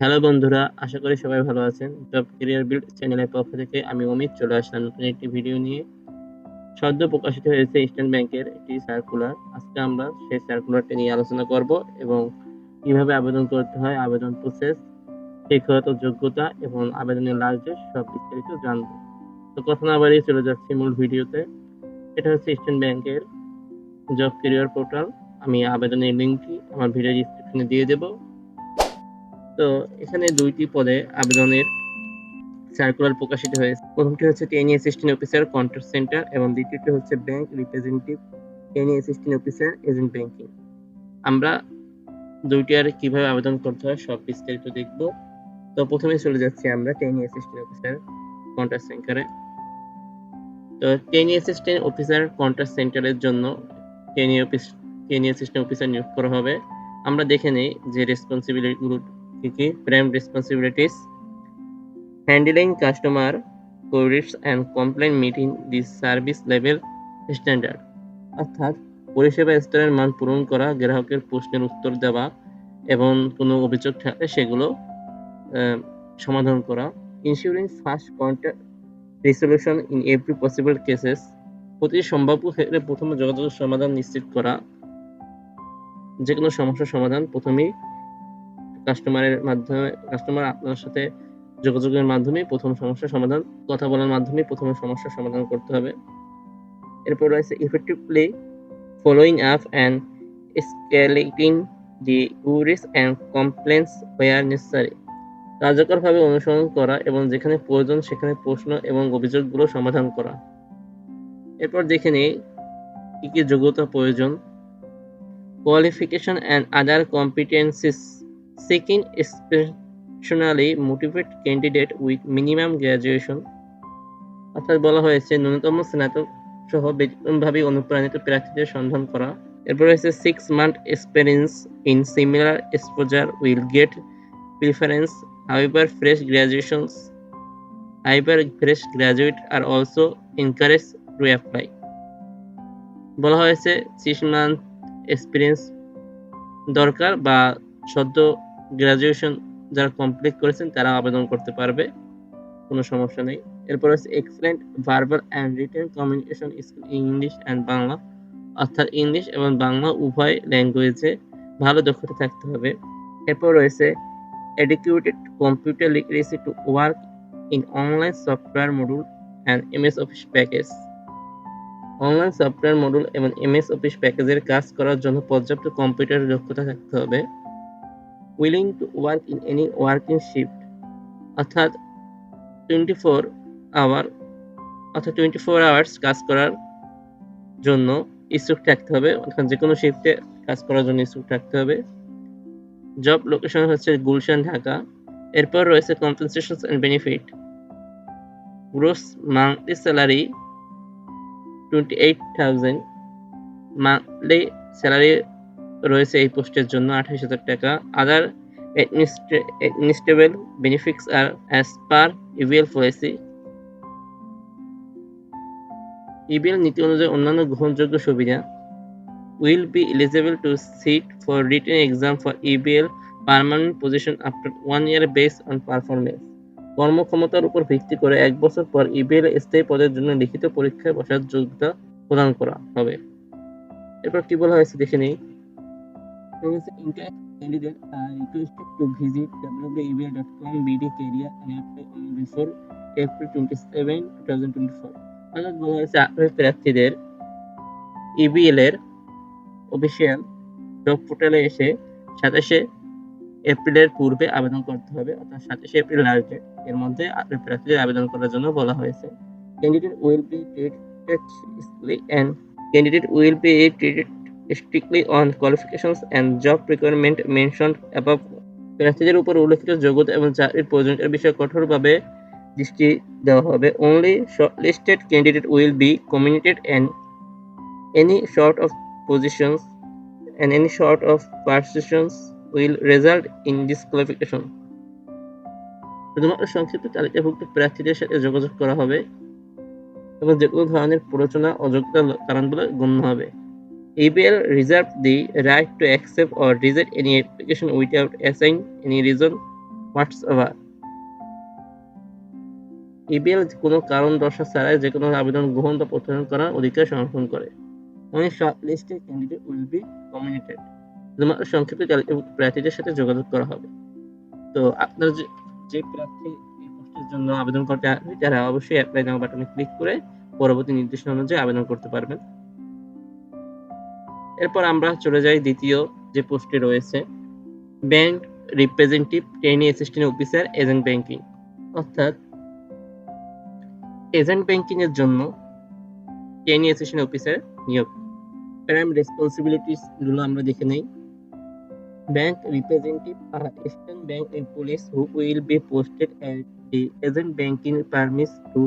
Hello বন্ধুরা, আশা করি সবাই ভালো আছেন। জব ক্যারিয়ার বিল্ড চ্যানেলের পক্ষ থেকে আমি অমিত চলে আসলাম নতুন একটি ভিডিও নিয়ে। সদ্য প্রকাশিত হয়েছে ইস্টার্ন ব্যাংকের একটি সার্কুলার। আজকে আমরা সেই সার্কুলারটি নিয়ে আলোচনা করব এবং কীভাবে আবেদন করতে হয়, আবেদন প্রসেস, শিক্ষাগত যোগ্যতা এবং আবেদনের লাস্ট সব বিস্তারিত জানব। তো কথা না বাড়িয়ে চলে যাচ্ছি মূল ভিডিওতে। এটা হচ্ছে ইস্টার্ন ব্যাংকের জব ক্যারিয়ার পোর্টাল। আমি আবেদনের লিঙ্কটি আমার ভিডিও ডেসক্রিপশনে দিয়ে দেব। তো এখানে দুইটি পদে আবেদনের সার্কুলার প্রকাশিত হয়েছে। প্রথমটি হচ্ছে trainee assistant officer contact centre এবং দ্বিতীয়টি হচ্ছে bank representative trainee assistant officer agent banking আমরা দুইটি আর কীভাবে আবেদন করতে হয় সব বিস্তারিত দেখব। তো প্রথমে চলে যাচ্ছি আমরা ট্রেনি অ্যাসিস্ট্যান্ট অফিসার কন্ট্যাক্ট সেন্টারে তো ট্রেনি অ্যাসিস্ট্যান্ট অফিসার কন্ট্যাক্ট সেন্টারের জন্য trainee office trainee assistant officer নিয়োগ করা হবে। আমরা দেখে নেই যে রেসপন্সিবিলিটিগুলো কি কি prime responsibilities handling customer queries and complaint meeting the service level standard. অর্থাৎ পরিষেবা স্তরের মান পূরণ করা, গ্রাহকের প্রশ্নের উত্তর দেওয়া এবং কোনো অভিযোগ থাকলে সেগুলো সমাধান করা। Ensuring first contact resolution in every possible cases প্রতি সম্ভাব্য ক্ষেত্রে প্রথমে যোগাযোগের সমাধান নিশ্চিত করা। যে কোনো সমস্যার সমাধান প্রথমেই কাস্টমারের মাধ্যমে কাস্টমার আপনার সাথে যোগাযোগের মাধ্যমে প্রথম সমস্যার সমাধান, কথা বলার মাধ্যমে প্রথমে সমস্যার সমাধান করতে হবে। এরপর রয়েছে effectively following up and escalating the queries and complaints where necessary কার্যকরভাবে অনুসরণ করা এবং যেখানে প্রয়োজন সেখানে প্রশ্ন এবং অভিযোগগুলো সমাধান করা। এরপর দেখে নিই কি কি যোগ্যতা প্রয়োজন। Qualification and other competencies seeking exceptionally motivated candidate with minimum graduation, অর্থাৎ বলা হয়েছে ন্যূনতম স্নাতক সহ ব্যতিক্রমভাবে অনুপ্রাণিত প্রার্থীদের সন্ধান করা। এরপর রয়েছে six month experience in similar exposure will get preference however fresh graduations however fresh graduate are also encourage to apply বলা হয়েছে সিক্স মান্থ এক্সপিরিয়েন্স দরকার বা সদ্য গ্রাজুয়েশন যারা কমপ্লিট করেছেন তারা আবেদন করতে পারবে। কোনো সমস্যা নেই। এরপর হচ্ছে excellent verbal and written communication skill English and Bangla. অর্থাৎ ইংলিশ এবং বাংলা উভয় ল্যাঙ্গুয়েজে ভালো দক্ষতা থাকতে হবে। এরপর রয়েছে educated computer literacy to work in online software module and MS Office package online software module এবং এমএস অফিস প্যাকেজের কাজ করার জন্য পর্যাপ্ত কম্পিউটার দক্ষতা থাকতে হবে। Willing to work in any working shift অর্থাৎ টোয়েন্টি ফোর আওয়ার অর্থাৎ টোয়েন্টি ফোর আওয়ার্স কাজ করার জন্য ইচ্ছুক থাকতে হবে। অর্থাৎ যে কোনো শিফটে কাজ করার জন্য ইচ্ছুক থাকতে হবে। জব লোকেশন হচ্ছে গুলশান, ঢাকা। এরপর রয়েছে compensation and benefit gross monthly salary twenty eight thousand monthly salary রয়েছে এই পোস্টের জন্য আঠাশ হাজার টাকা। Other administrable benefits are as per EBL policy EBL নীতি অনুযায়ী অন্যান্য গ্রহণযোগ্য সুবিধা will be eligible to sit for written exam for EBL permanent position after one year base on performance কর্মক্ষমতার উপর ভিত্তি করে এক বছর পর ইবিএল স্থায়ী পদের জন্য লিখিত পরীক্ষায় বসার যোগ্যতা প্রদান করা হবে। এরপর কি বলা হয়েছে দেখে নেই। Interest candidate are requested to visit www.ebl.com BD career and apply on before April 27, 2024. অর্থাৎ বলা হয়েছে আগ্রহী প্রার্থীদের ইবিএল এর অফিসিয়াল জব পোর্টালে এসে সাতাশে এপ্রিলের পূর্বে আবেদন করতে হবে অর্থাৎ সাতাশে এপ্রিল লাস্ট ডেট এর মধ্যে আগ্রহী প্রার্থীদের আবেদন করার জন্য বলা হয়েছে candidate will be treated and candidate will be treated strictly on qualification and job requirement mention above প্রার্থীদের উপর উল্লেখিত যোগ্যতা এবং চাকরির প্রয়োজনীয়তার বিষয়ে কঠোরভাবে দৃষ্টি দেওয়া হবে। Only shortlisted candidate will be communicated and any short of positions and any short of positions will result in disqualification শুধুমাত্র সংক্ষিপ্ত তালিকাভুক্ত প্রার্থীদের সাথে যোগাযোগ করা হবে এবং যে কোনো ধরনের প্ররোচনা অযোগ্যতার কারণগুলো গণ্য হবে। ABL reserve the right to accept or reject any application without assigning any reason whatsoever EBL কোনো কারণ দর্শা ছাড়াই যে কোনো আবেদন গ্রহণ বা প্রত্যাহার করার অধিকার সংরক্ষণ করে। অনেক short candidate will be communicated শুধুমাত্র সংক্ষিপ্ত প্রার্থীদের সাথে যোগাযোগ করা হবে। তো আপনার যে প্রার্থী এই পোস্টের জন্য আবেদন করতে তারা অবশ্যই অ্যাপ্লাই নাও বাটনে ক্লিক করে পরবর্তী নির্দেশনা অনুযায়ী আবেদন করতে পারবেন। এরপর আমরা চলে যাই দ্বিতীয় যে পোস্টে রয়েছে। Bank representative trainee assistant officer, agent banking. অর্থাৎ এজেন্ট ব্যাংকিংয়ের জন্য ট্রেনি অ্যাসিস্ট্যান্ট অফিসার নিয়োগ। প্রাইম রেসপন্সিবিলিটিসগুলো আমরা দেখে নেই। Bank representative are state bank police who will be posted at the agent banking premises to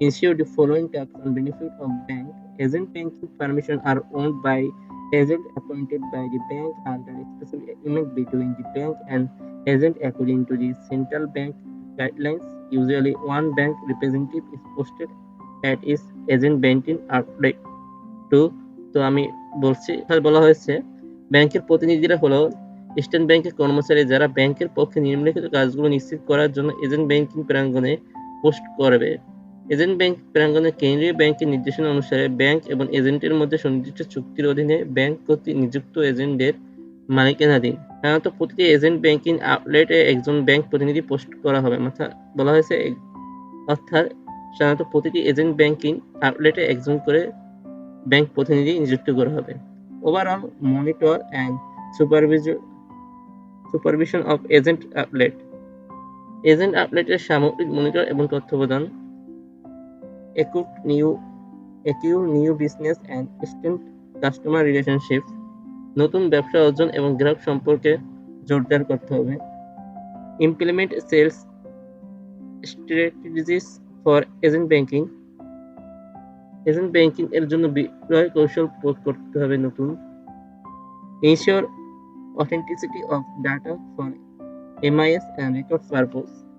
ensure the following task on benefit of bank agent banking permission are owned by agent appointed by the bank under a specific agreement between the bank and agent according to the central bank guidelines. Usually one bank representative is posted at its agent banking outlet. To তো আমি বলছি বলা হয়েছে ব্যাংকের প্রতিনিধিরা হলো eastern ব্যাংকের কর্মচারী যারা ব্যাংকের পক্ষে নিম্নলিখিত কাজগুলো নিশ্চিত করার জন্য এজেন্ট ব্যাংকিং প্রাঙ্গণে পোস্ট করবে এজেন্ট ব্যাংক প্রাঙ্গনে কেন্দ্রীয় ব্যাংকের নির্দেশনা অনুসারে ব্যাংক এবং এজেন্টের মধ্যে সুনির্দিষ্ট চুক্তির অধীনে ব্যাংক কর্তৃক নিযুক্ত এজেন্টের মালিকানাধীন। সাধারণত প্রতিটি এজেন্ট ব্যাংকিং আউটলেটে একজন ব্যাংক প্রতিনিধি পোস্ট করা হবে বলা হয়েছে অর্থাৎ সাধারণত প্রতিটি এজেন্ট ব্যাংকিং আউটলেটে একজন করে ব্যাংক প্রতিনিধি নিযুক্ত করা হবে। Overall monitor and supervision supervision of agent outlet agent আউটলেটের সামগ্রিক মনিটর এবং তথ্য প্রদান acute new acquire new business and stent customer relationship নতুন ব্যবসা অর্জন এবং গ্রাহক সম্পর্কে জোরদার করতে হবে implement sales strategies for agent banking agent banking এর জন্য বিক্রয় কৌশল প্রয়োগ করতে হবে নতুন ensure authenticity of data for MIS and record purpose.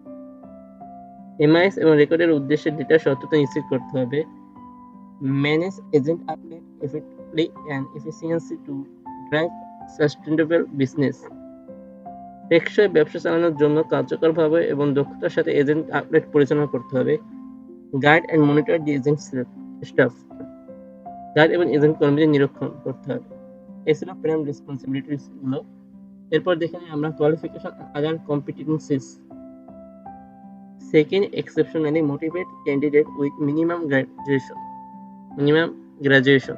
MIS এবং রেকর্ডের উদ্দেশ্যে ডেটা সত্যতা নিশ্চিত করতে হবে। Manage agent update effectively and efficiency to drive sustainable business টেকসই ব্যবসা চালানোর জন্য কার্যকরভাবে এবং দক্ষতার সাথে এজেন্ট আপডেট পরিচালনা করতে হবে। Guide and monitor the agent staff guide এবং এজেন্ট কর্মীদের নিরীক্ষণ করতে হবে। এছাড়া প্রেম রেসপন্সিবিলিটিসগুলো। এরপর দেখে আমরা qualification other competencies second exceptionally motivate candidate with minimum graduation minimum graduation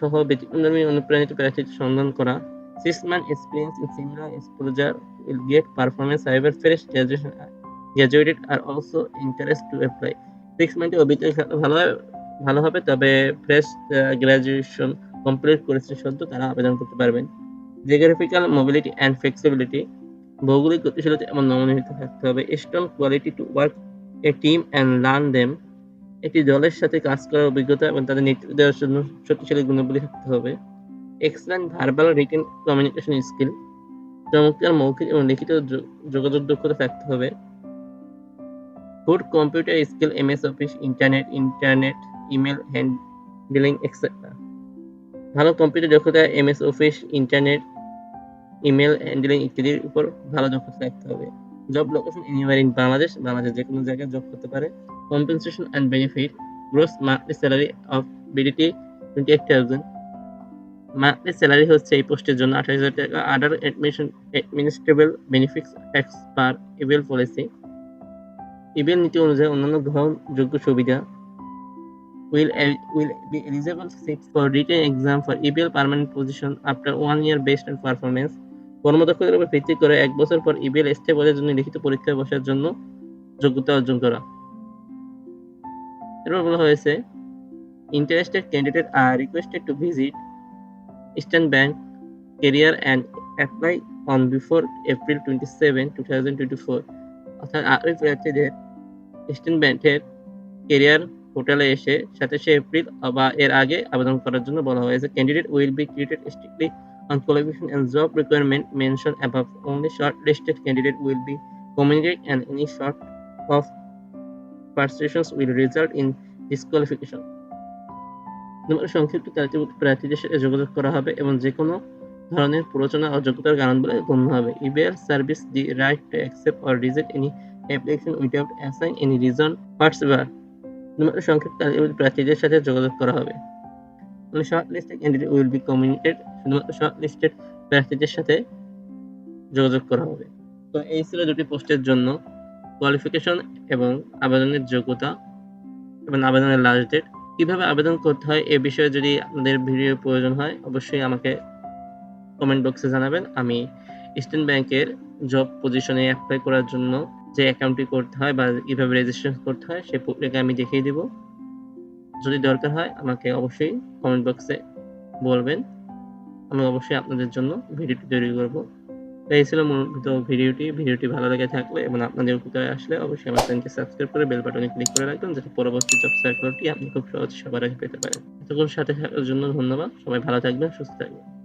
সহ ব্যতিক্রমধর্মী অনুপ্রাণিত প্রার্থীদের সন্ধান করা। Six month experience in similar exposure will get performance however fresh graduation graduated are also interest to apply six মান্থে অভিজ্ঞতা ভালো ভালো হবে, তবে ফ্রেশ গ্রাজুয়েশন কমপ্লিট করেছে সদ্য তারা আবেদন করতে পারবেন। জিওগ্রাফিক্যাল মোবিলিটি অ্যান্ড ফ্লেক্সিবিলিটি ভৌগোলিক গতিশীলতা এবং নমনীয়তা থাকতে হবে। Strong quality to work a team and learn them একটি দলের সাথে কাজ করার অভিজ্ঞতা এবং তাদের নেতৃত্ব দেওয়ার জন্য শক্তিশালী গুণাবলী থাকতে হবে। Excellent verbal written communication skill চমৎকার মৌখিক এবং লিখিত যোগাযোগ দক্ষতা থাকতে হবে। Good computer skill MS office internet internet email handling extra ভালো কম্পিউটার দক্ষতা MS office internet email handling ইত্যাদির উপর ভালো দক্ষতা রাখতে হবে। Job location in Bangladesh Bangladesh যে কোনো জায়গায় জব করতে পারে। Compensation and benefit gross monthly salary of BDT twenty eight thousand monthly salary হচ্ছে এই পোস্টের জন্য আঠাশ হাজার টাকা। Other admission administrable benefits tax per EBL policy EBL নীতি অনুযায়ী অন্যান্য গ্রহণযোগ্য সুবিধা। el- will be sit for written exam for EBL permanent position after one year based on performance. কর্মদক্ষতার উপর ভিত্তি করে এক বছর পর ইবিএল স্থায়ী পদের জন্য লিখিত পরীক্ষায় বসার জন্য যোগ্যতা অর্জন করা। এরপর বলা হয়েছে to visit Eastern Bank career and apply on before April twenty seven two thousand twenty four অর্থাৎ আগ্রহী প্রার্থীদের ইস্টার্ন ব্যাংকের কেরিয়ার পোর্টালে এসে সাতাশে এপ্রিল বা এর আগে আবেদন করার জন্য বলা হয়েছে। Candidate will be created strictly on qualification and job requirement mentioned above. Only shortlisted candidate will be communicated and any short of persuasions will result in disqualification. তোমার সংক্ষিপ্ত তালিকাভুক্ত প্রার্থীদের সাথে যোগাযোগ করা হবে এবং যে কোনো ধরনের প্ররোচনা ও যোগ্যতার কারণ বলে গণ্য হবে EBR service the right to accept or reject any application without assign any reason whatsoever শুধুমাত্র সংক্ষিপ্ত তালিকাভুক্ত প্রার্থীদের সাথে যোগাযোগ করা হবে shortlisted candidate will be communicated শুধুমাত্র শর্ট প্রার্থীদের সাথে যোগাযোগ করা হবে। তো এই ছিল দুটি পোস্টের জন্য কোয়ালিফিকেশন এবং আবেদনের যোগ্যতা এবং আবেদনের লাস্ট ডেট কীভাবে আবেদন করতে হয় এ বিষয়ে যদি আপনাদের ভিডিও প্রয়োজন হয়, অবশ্যই আমাকে কমেন্ট বক্সে জানাবেন। আমি ইস্টার্ন ব্যাংকের জব পজিশনে অ্যাপ্লাই করার জন্য যে অ্যাকাউন্টটি করতে হয় বা কীভাবে রেজিস্ট্রেশন করতে হয়, সেই প্রক্রিয়াকে আমি দেখিয়ে দিব। যদি দরকার হয়, আমাকে অবশ্যই কমেন্ট বক্সে বলবেন। আমি অবশ্যই আপনাদের জন্য ভিডিওটি তৈরি করব। তো এই ছিল মূলত ভিডিওটি। ভিডিওটি ভালো লেগে থাকলে এবং আপনাদের উপকারে আসলে অবশ্যই আমার চ্যানেলকে সাবস্ক্রাইব করে বেল বাটনে ক্লিক করে রাখবেন যাতে পরবর্তী জব সার্কুলারটি আপনি খুব সহজে সবার আগে পেতে পারেন। এতক্ষণ সাথে থাকার জন্য ধন্যবাদ। সবাই ভালো থাকবেন, সুস্থ থাকবেন।